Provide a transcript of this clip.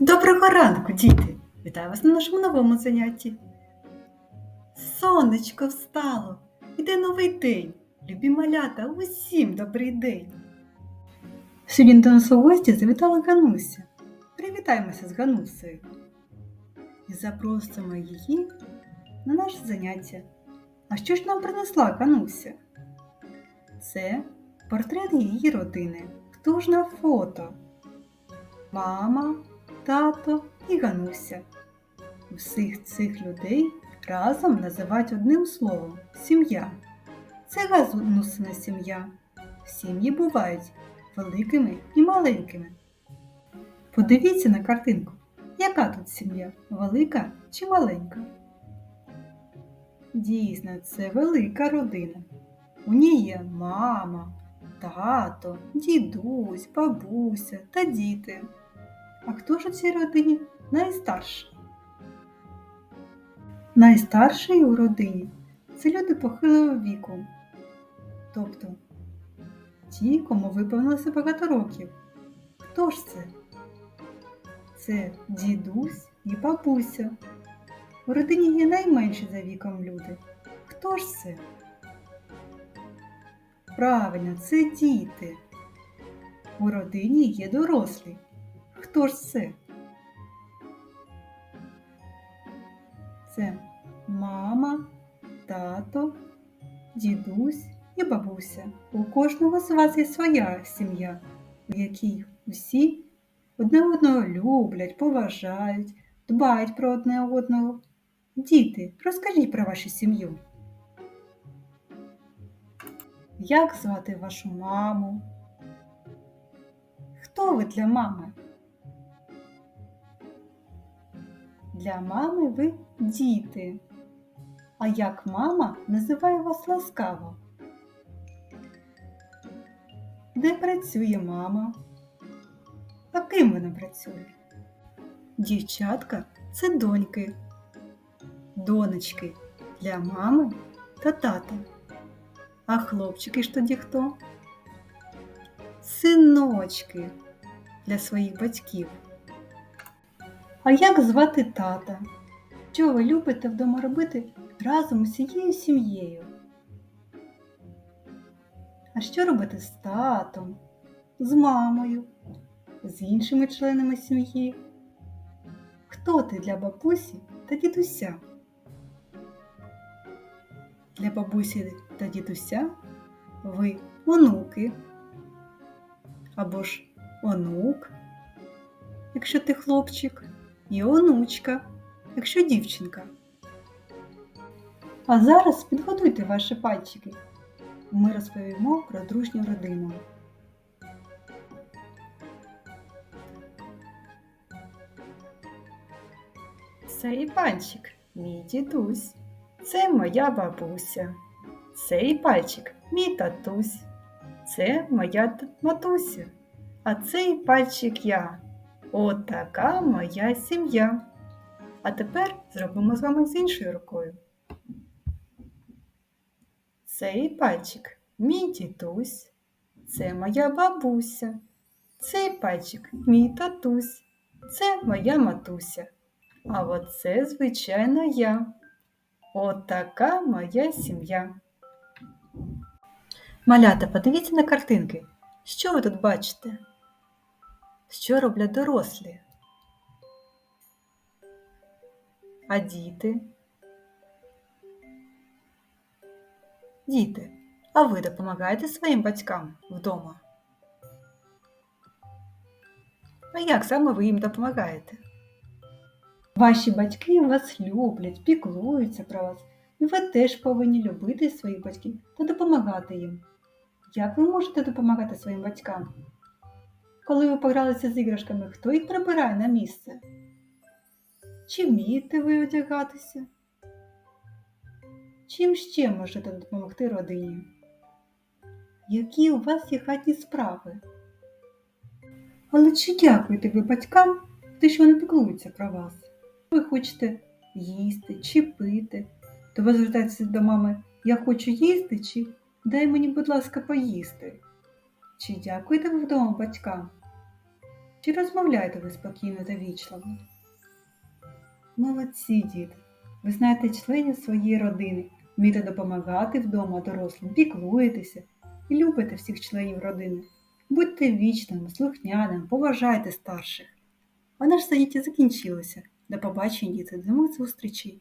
Доброго ранку, діти! Вітаю вас на нашому новому занятті. Сонечко встало, іде новий день. Любі малята, усім добрий день. Сьогодні до нас у гості завітала Гануся. Привітаємося з Ганусею і запросимо її на наше заняття. А що ж нам принесла Гануся? Це портрет її родини. Хто ж на фото? Мама, тато і Гануся. Всіх цих людей разом називають одним словом сім'я. Це Ганусина сім'я. Сім'ї бувають великими і маленькими. Подивіться на картинку, яка тут сім'я? Велика чи маленька? Дійсно, це велика родина. У ній є мама, тато, дідусь, бабуся та діти. А хто ж у цій родині найстарший? Найстарший у родині це люди похилого віку, тобто ті, кому виповнилося багато років. Хто ж це? Це дідусь і бабуся. У родині є найменші за віком люди. Хто ж це? Правильно, це діти. У родині є дорослі. Хто ж це? Це мама, тато, дідусь і бабуся. У кожного з вас є своя сім'я, в якій усі одне одного люблять, поважають, дбають про одне одного. Діти, розкажіть про вашу сім'ю. Як звати вашу маму? Хто ви для мами? Для мами ви діти. А як мама називає вас ласкаво? Де працює мама? А ким вона працює? Дівчатка це доньки, донечки для мами та тата. А хлопчики ж тоді хто? Синочки для своїх батьків. А як звати тата? Що ви любите вдома робити разом усією сім'єю? А що робити з татом, з мамою, з іншими членами сім'ї? Хто ти для бабусі та дідуся? Для бабусі та дідуся ви онуки або ж онук, якщо ти хлопчик, і онучка, якщо дівчинка. А зараз підготуйте ваші пальчики. Ми розповімо про дружню родину. Цей пальчик мій дідусь. Це моя бабуся. Цей пальчик мій татусь. Це моя матуся. А цей пальчик я. От така моя сім'я. А тепер зробимо з вами з іншою рукою. Цей пальчик мій дідусь. Це моя бабуся. Цей пальчик мій татусь. Це моя матуся. А оце, звичайно, я. От моя сім'я. Малята, подивіться на картинки. Що ви тут бачите? Що роблять дорослі? А діти? Діти, а ви допомагаєте своїм батькам вдома? А як саме ви їм допомагаєте? Ваші батьки вас люблять, піклуються про вас, і ви теж повинні любити своїх батьків та допомагати їм. Як ви можете допомагати своїм батькам? Коли ви погралися з іграшками, хто їх прибирає на місце? Чи вмієте ви одягатися? Чим ще можете допомогти родині? Які у вас є хатні справи? Але чи дякуєте ви батькам, те, що вони піклуються про вас? Ви хочете їсти чи пити, то ви звертаєтеся до мами Я хочу їсти чи дай мені, будь ласка, поїсти. Чи дякуєте ви вдома батькам? Чи розмовляєте ви спокійно та вічливо? Молодці, діти! Ви знаєте членів своєї родини, вмієте допомагати вдома дорослим, піклуєтеся і любите всіх членів родини. Будьте вічними, слухняними, поважайте старших. А наше заняття закінчилося. До побачення, діти, до нових зустрічей!